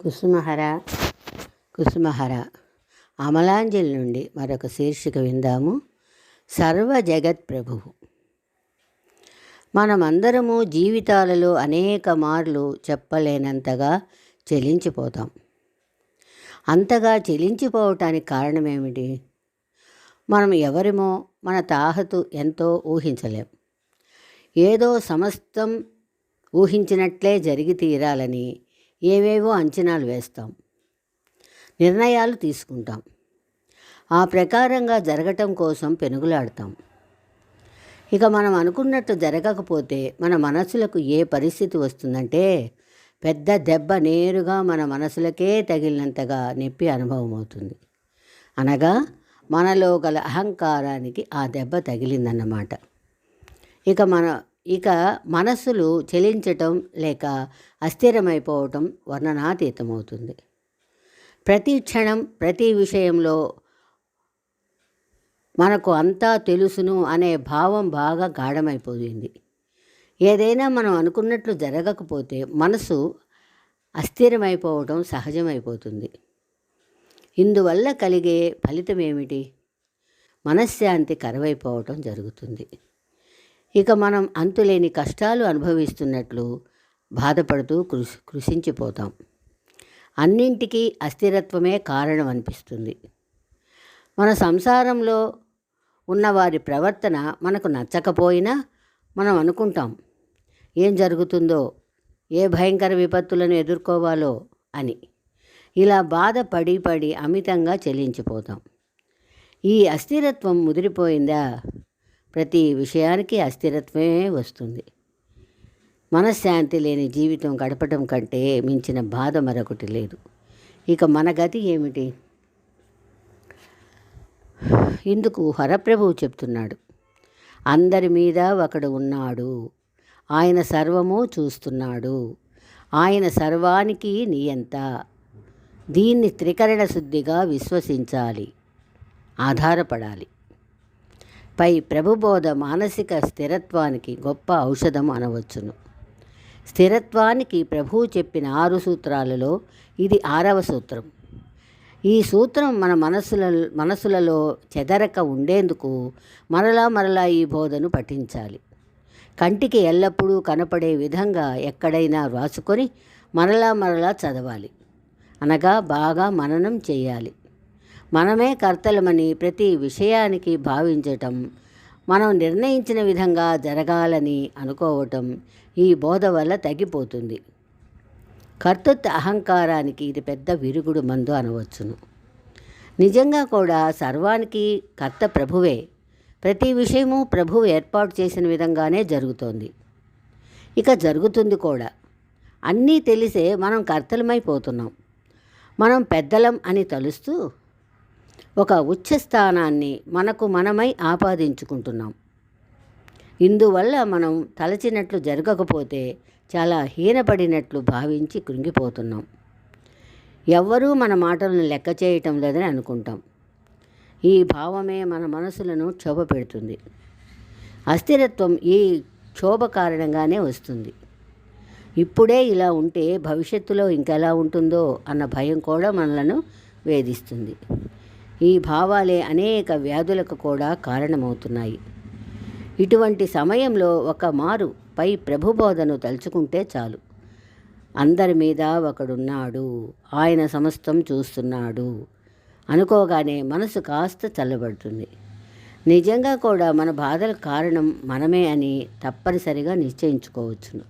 కుసుమహర కుసుమహర. అమలాంజలి నుండి మరొక శీర్షిక విందాము. సర్వ జగత్ ప్రభువు. మనమందరము జీవితాలలో అనేక మార్లు చెప్పలేనంతగా చెలించిపోతాం. అంతగా చెలించిపోవటానికి కారణమేమిటి? మనం ఎవరిమో మన తాహతు ఎంతో ఊహించలేం. ఏదో సమస్తం ఊహించినట్లే జరిగి తీరాలని ఏవేవో అంచనాలు వేస్తాం. నిర్ణయాలు తీసుకుంటాం. ఆ ప్రకారంగా జరగటం కోసం పెనుగులాడతాం. ఇక మనం అనుకున్నట్టు జరగకపోతే మన మనసులకు ఏ పరిస్థితి వస్తుందంటే పెద్ద దెబ్బ నేరుగా మన మనసులకే తగిలినంతగా నొప్పి అనుభవం అవుతుంది అనగా మనలో గల అహంకారానికి ఆ దెబ్బ తగిలిందన్నమాట. ఇక మన ఇక మనస్సులు చెలించటం లేక అస్థిరమైపోవటం వర్ణనాతీతమవుతుంది. ప్రతి క్షణం ప్రతి విషయంలో మనకు అంతా తెలుసును అనే భావం బాగా గాఢమైపోయింది. ఏదైనా మనం అనుకున్నట్లు జరగకపోతే మనసు అస్థిరమైపోవడం సహజమైపోతుంది. ఇందువల్ల కలిగే ఫలితం ఏమిటి మనశ్శాంతి కరువైపోవటం జరుగుతుంది. ఇక మనం అంతులేని కష్టాలు అనుభవిస్తున్నట్లు బాధపడుతూ కృషి కృషించిపోతాం. అన్నింటికీ అస్థిరత్వమే కారణం అనిపిస్తుంది. మన సంసారంలో ఉన్న వారి ప్రవర్తన మనకు నచ్చకపోయినా మనం అనుకుంటాం. ఏం జరుగుతుందో ఏ భయంకర విపత్తులను ఎదుర్కోవాలో అని. ఇలా బాధపడి పడి అమితంగా చెల్లించిపోతాం. ఈ అస్థిరత్వం ముదిరిపోయిందా? ప్రతి విషయానికి అస్థిరత్వమే వస్తుంది. మనశ్శాంతి లేని జీవితం గడపటం కంటే మించిన బాధ మరొకటి లేదు. ఇక మన గతి ఏమిటి? ఇందుకు హరప్రభువు చెప్తున్నాడు. అందరి మీద ఒకడు ఉన్నాడు. ఆయన సర్వము చూస్తున్నాడు. ఆయన సర్వానికి నియంత. దీన్ని త్రికరణ శుద్ధిగా విశ్వసించాలి. ఆధారపడాలి. పై ప్రభుబోధ మానసిక స్థిరత్వానికి గొప్ప ఔషధం అనవచ్చును. స్థిరత్వానికి ప్రభువు చెప్పిన ఆరు సూత్రాలలో ఇది ఆరవ సూత్రం. ఈ సూత్రం మన మనసుల మనసులలో చెదరక ఉండేందుకు మరలా మరలా ఈ బోధను పఠించాలి. కంటికి ఎల్లప్పుడూ కనపడే విధంగా ఎక్కడైనా వ్రాసుకొని మరలా మరలా చదవాలి. అనగా బాగా మననం చేయాలి. మనమే కర్తలమని ప్రతి విషయానికి భావించటం మనం నిర్ణయించిన విధంగా జరగాలని అనుకోవటం ఈ బోధ వల్ల తగ్గిపోతుంది. కర్తృత్వ అహంకారానికి ఇది పెద్ద విరుగుడు మందు అనవచ్చును. నిజంగా కూడా సర్వానికి కర్త ప్రభువే. ప్రతి విషయము ప్రభువు ఏర్పాటు చేసిన విధంగానే జరుగుతోంది. ఇక జరుగుతుంది కూడా. అన్నీ తెలిసే మనం కర్తలమైపోతున్నాం. మనం పెద్దలం అని తలుస్తూ ఒక ఉచ్చస్థానాన్ని మనకు మనమై ఆపాదించుకుంటున్నాం. ఇందువల్ల మనం తలచినట్లు జరగకపోతే చాలా హీనపడినట్లు భావించి కృంగిపోతున్నాం. ఎవ్వరూ మన మాటలను లెక్క చేయటం లేదని అనుకుంటాం. ఈ భావమే మన మనసులను క్షోభ పెడుతుంది. అస్థిరత్వం ఈ క్షోభ కారణంగానే వస్తుంది. ఇప్పుడే ఇలా ఉంటే భవిష్యత్తులో ఇంకెలా ఉంటుందో అన్న భయం కూడా మనలను వేధిస్తుంది. ఈ భావాలే అనేక వ్యాధులకు కూడా కారణమవుతున్నాయి. ఇటువంటి సమయంలో ఒక మారు పై ప్రభుబోధను తలుచుకుంటే చాలు. అందరి మీద ఒకడున్నాడు ఆయన సమస్తం చూస్తున్నాడు అనుకోగానే మనసు కాస్త చల్లబడుతుంది. నిజంగా కూడా మన బాధల కారణం మనమే అని తప్పనిసరిగా నిశ్చయించుకోవచ్చును.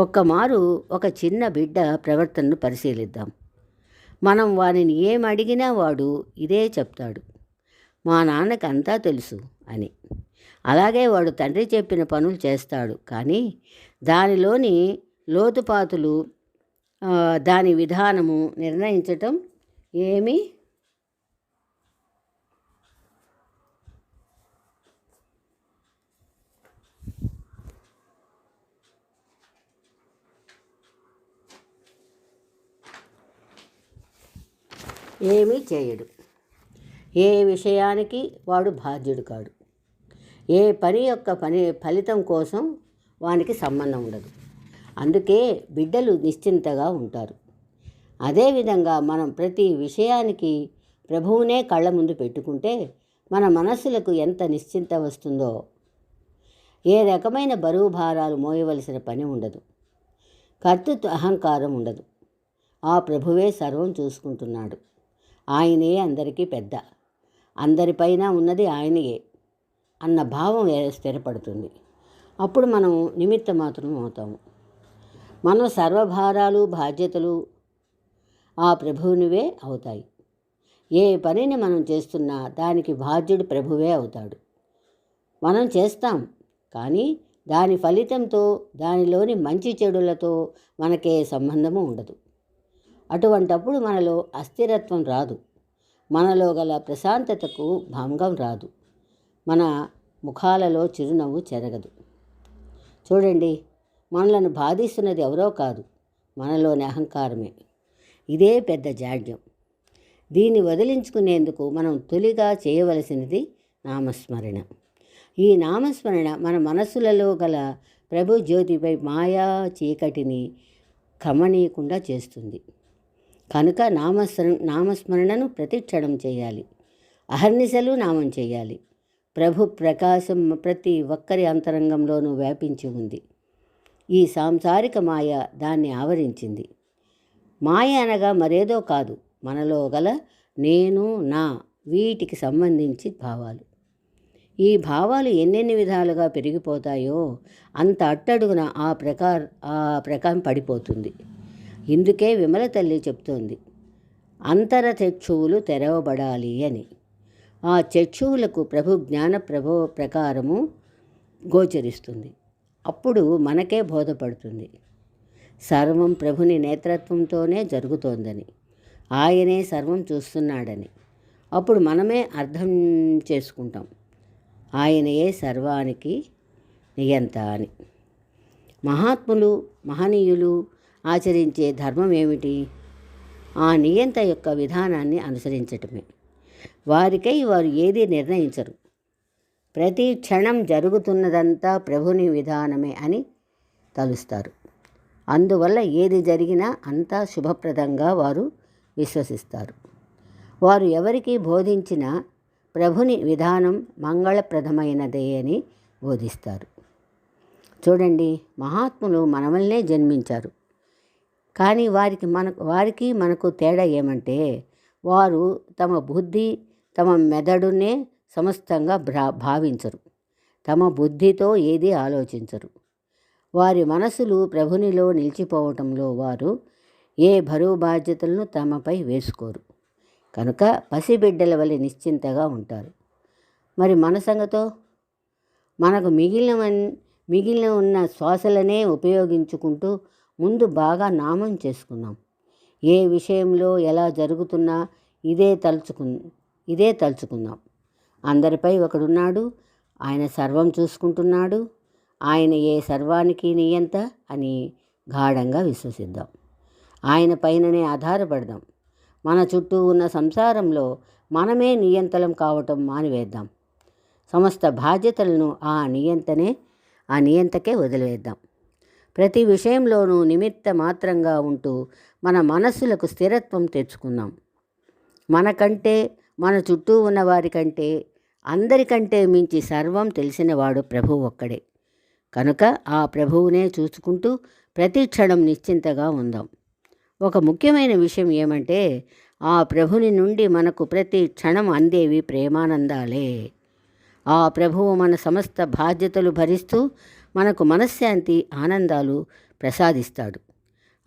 ఒక్క మారు ఒక చిన్న బిడ్డ ప్రవర్తనను పరిశీలిద్దాం. మనం వారిని ఏమడిగినా వాడు ఇదే చెప్తాడు. మా నాన్నకి అంతా తెలుసు అని. అలాగే వాడు తండ్రి చెప్పిన పనులు చేస్తాడు. కానీ దానిలోని లోతుపాతులు దాని విధానము నిర్ణయించటం ఏమీ ఏమీ చేయడు. ఏ విషయానికి వాడు బాధ్యుడు కాడు. ఏ పని యొక్క పని ఫలితం కోసం వానికి సంబంధం ఉండదు. అందుకే బిడ్డలు నిశ్చింతగా ఉంటారు. అదేవిధంగా మనం ప్రతి విషయానికి ప్రభువునే కళ్ళ ముందు పెట్టుకుంటే మన మనస్సులకు ఎంత నిశ్చింత వస్తుందో ఏ రకమైన బరువు భారాలు మోయవలసిన పని ఉండదు. కర్తృత్వ అహంకారం ఉండదు. ఆ ప్రభువే సర్వం చూసుకుంటున్నాడు. ఆయనే అందరికీ పెద్ద. అందరిపైన ఉన్నది ఆయనయే అన్న భావం స్థిరపడుతుంది. అప్పుడు మనం నిమిత్త మాత్రం అవుతాము. మన సర్వభారాలు బాధ్యతలు ఆ ప్రభువునివే అవుతాయి. ఏ పనిని మనం చేస్తున్నా దానికి బాధ్యుడు ప్రభువే అవుతాడు. మనం చేస్తాం కానీ దాని ఫలితంతో దానిలోని మంచి చెడులతో మనకే సంబంధము ఉండదు. అటువంటప్పుడు మనలో అస్థిరత్వం రాదు. మనలో గల ప్రశాంతతకు భంగం రాదు. మన ముఖాలలో చిరునవ్వు చెరగదు. చూడండి మనలను బాధిస్తున్నది ఎవరో కాదు మనలోని అహంకారమే. ఇదే పెద్ద జాడ్యం. దీన్ని వదిలించుకునేందుకు మనం తొలిగా చేయవలసినది నామస్మరణ. ఈ నామస్మరణ మన మనస్సులలో గల ప్రభు జ్యోతిపై మాయా చీకటిని కమనీయకుండా చేస్తుంది. కనుక నామస్మర నామస్మరణను ప్రతిక్షణం చేయాలి. అహర్నిశలు నామం చేయాలి. ప్రభు ప్రకాశం ప్రతి ఒక్కరి అంతరంగంలోనూ వ్యాపించి ఉంది. ఈ సాంసారిక మాయ దాన్ని ఆవరించింది. మాయ అనగా మరేదో కాదు మనలో గల నేను నా వీటికి సంబంధించి భావాలు. ఈ భావాలు ఎన్నెన్ని విధాలుగా పెరిగిపోతాయో అంత అట్టడుగున ఆ ప్రకార ఆ ప్రకారం పడిపోతుంది. ఇందుకే విమల తల్లి చెప్తోంది అంతర చక్షువులు తెరవబడాలి అని. ఆ చక్షువులకు ప్రభు జ్ఞాన ప్రభు ప్రకారము గోచరిస్తుంది. అప్పుడు మనకే బోధపడుతుంది. సర్వం ప్రభుని నేతృత్వంతోనే జరుగుతోందని. ఆయనే సర్వం చూస్తున్నాడని. అప్పుడు మనమే అర్థం చేసుకుంటాం. ఆయనయే సర్వానికి నియంత అని. మహాత్ములు మహనీయులు ఆచరించే ధర్మం ఏమిటి ఆ నియంత యొక్క విధానాన్ని అనుసరించటమే. వారికై వారు ఏది నిర్ణయించరు. ప్రతి క్షణం జరుగుతున్నదంతా ప్రభుని విధానమే అని తలుస్తారు. అందువల్ల ఏది జరిగినా అంతా శుభప్రదంగా వారు విశ్వసిస్తారు. వారు ఎవరికి బోధించిన ప్రభుని విధానం మంగళప్రదమైనదే అని బోధిస్తారు. చూడండి మహాత్ములు మనమల్నే జన్మించారు. కానీ వారికి మనకు వారికి మనకు తేడా ఏమంటే వారు తమ బుద్ధి తమ మెదడునే సమస్తంగా భ్రా భావించరు. తమ బుద్ధితో ఏది ఆలోచించరు. వారి మనసులు ప్రభునిలో నిలిచిపోవటంలో వారు ఏ బరువు బాధ్యతలను తమపై వేసుకోరు. కనుక పసిబిడ్డల వలె నిశ్చింతగా ఉంటారు. మరి మన సంగతో? మనకు మిగిలిన మిగిలిన ఉన్న శ్వాసలనే ఉపయోగించుకుంటూ ముందు బాగా నామం చేసుకున్నాం ఏ విషయంలో ఎలా జరుగుతున్నా ఇదే తలుచుకు ఇదే తలుచుకుందాం. అందరిపై ఒకడున్నాడు. ఆయన సర్వం చూసుకుంటున్నాడు. ఆయన ఏ సర్వానికి నియంత అని గాఢంగా విశ్వసిద్దాం. ఆయన పైననే ఆధారపడదాం. మన చుట్టూ ఉన్న సంసారంలో మనమే నియంతలం కావటం మానివేద్దాం. సమస్త బాధ్యతలను ఆ నియంతనే ఆ నియంతకే వదిలివేద్దాం. ప్రతి విషయంలోనూ నిమిత్త మాత్రంగా ఉంటూ మన మనస్సులకు స్థిరత్వం తెచ్చుకుందాం. మనకంటే మన చుట్టూ ఉన్న వారికంటే అందరికంటే మించి సర్వం తెలిసినవాడు ప్రభు ఒక్కడే. కనుక ఆ ప్రభువునే చూసుకుంటూ ప్రతి క్షణం నిశ్చింతగా ఉందాం. ఒక ముఖ్యమైన విషయం ఏమంటే ఆ ప్రభుని నుండి మనకు ప్రతి క్షణం అందేవి ప్రేమానందాలే. ఆ ప్రభువు మన సమస్త బాధ్యతలు భరిస్తూ మనకు మనశ్శాంతి ఆనందాలు ప్రసాదిస్తాడు.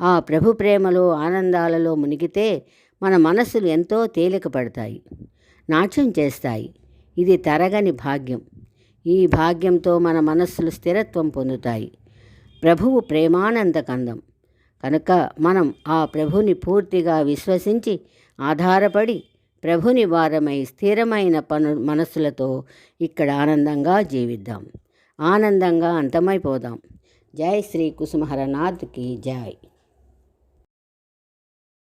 ఆ ప్రభు ప్రేమలో ఆనందాలలో మునిగితే మన మనస్సులు ఎంతో తేలిక పడతాయి నాట్యం చేస్తాయి. ఇది తరగని భాగ్యం. ఈ భాగ్యంతో మన మనస్సులు స్థిరత్వం పొందుతాయి. ప్రభువు ప్రేమానంద కందం. కనుక మనం ఆ ప్రభుని పూర్తిగా విశ్వసించి ఆధారపడి ప్రభుని వారమై స్థిరమైన పను మనస్సులతో ఇక్కడ ఆనందంగా జీవిద్దాం. ఆనందంగా అంతమైపోదాం. జై శ్రీ కుసుమహరనాథ్కి జై.